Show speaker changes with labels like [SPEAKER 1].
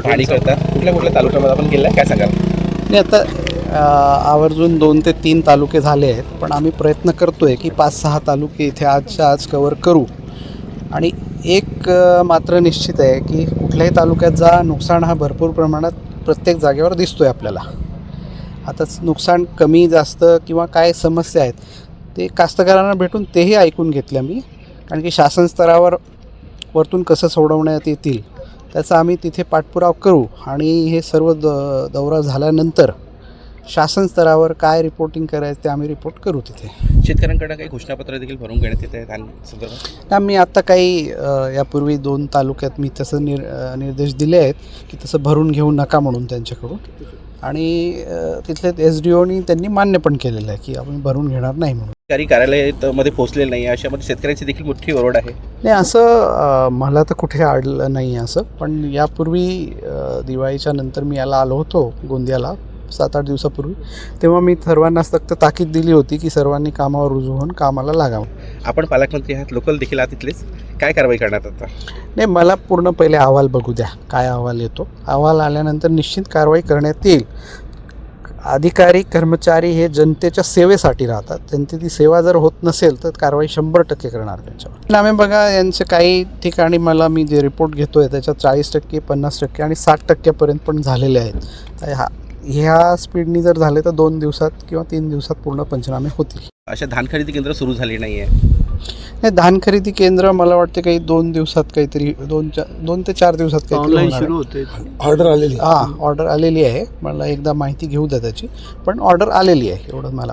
[SPEAKER 1] पाणी करतात कुठल्या कुठल्या तालुक्यामध्ये आपण गेला काय सांगाल?
[SPEAKER 2] नाही आता आवर्जून दोन ते तीन तालुके झाले आहेत पण आम्ही प्रयत्न करतो आहे की पाच सहा तालुके इथे आजच्या आज कवर करू. आणि एक मात्र निश्चित आहे की कुठल्याही तालुक्यात जा नुकसान हा भरपूर प्रमाणात प्रत्येक जागेवर दिसतो आहे आपल्याला. आता नुकसान कमी जास्त किंवा काय समस्या आहेत ते कास्तकारांना भेटून तेही ऐकून घेतलं मी. कारण की शासन स्तरावर वरतून कसं सोडवण्यात येतील त्याचा आम्ही तिथे पाठपुरावा करू. आणि हे सर्व द दौरा झाल्यानंतर शासन स्तरावर काय रिपोर्टिंग करायचं ते आम्ही रिपोर्ट करू तिथे.
[SPEAKER 1] शेतकऱ्यांकडे काही घोषणापत्र देखील भरून घेण्यात येत आहे धान संदर्भात?
[SPEAKER 2] आम्ही आता काही यापूर्वी दोन तालुक्यात मी तसं निर निर्देश दिले आहेत की तसं भरून घेऊ नका म्हणून त्यांच्याकडून. आणि तिथले एस डी ओनी त्यांनी मान्य पण केलेलं आहे की आपण भरून घेणार नाही म्हणून.
[SPEAKER 1] अधिकारी कार्यालयामध्ये पोहोचलेले नाही अशामध्ये शेतकऱ्यांची देखील मोठी ओरड आहे.
[SPEAKER 2] नाही असं मला तर कुठे आढळलं नाही असं पण यापूर्वी दिवाळीच्या नंतर मी याला आलो होतो गोंदियाला सात आठ दिवसापूर्वी. तेव्हा मी सर्वांना फक्त ताकीद दिली होती की सर्वांनी कामावर रुजू होऊन कामाला लागावं.
[SPEAKER 1] आपण पालकमंत्री आहात लोकल देखील आहात तिथलेच काय कारवाई करण्यात आता?
[SPEAKER 2] नाही मला पूर्ण पहिले अहवाल बघू द्या काय अहवाल येतो. अहवाल आल्यानंतर निश्चित कारवाई करण्यात येईल. अधिकारी कर्मचारी हे जनतेच्या सेवेसाठी राहतात. त्यांची ती सेवा जर होत नसेल तर कारवाई शंभर टक्के करणार त्यांच्यावर. आम्ही बघा यांचे काही ठिकाणी मला मी जे रिपोर्ट घेतो आहे त्याच्यात चाळीस टक्के पन्नास टक्के आणि साठ टक्क्यापर्यंत पण झालेले आहेत. ह्या ह्या स्पीडनी जर झाले तर दोन दिवसात किंवा तीन दिवसात पूर्ण पंचनामे होतील.
[SPEAKER 1] अशा धान खरेदी केंद्र सुरू झाली नाही आहे
[SPEAKER 2] नाही धान खरेदी केंद्र मला वाटते काही दोन दिवसात काहीतरी दोन चार दोन ते चार दिवसात काहीतरी.
[SPEAKER 3] होते.
[SPEAKER 4] ऑर्डर आलेली
[SPEAKER 2] हां ऑर्डर आलेली आहे. मला एकदा माहिती घेऊ द्या त्याची. पण ऑर्डर आलेली आहे एवढं मला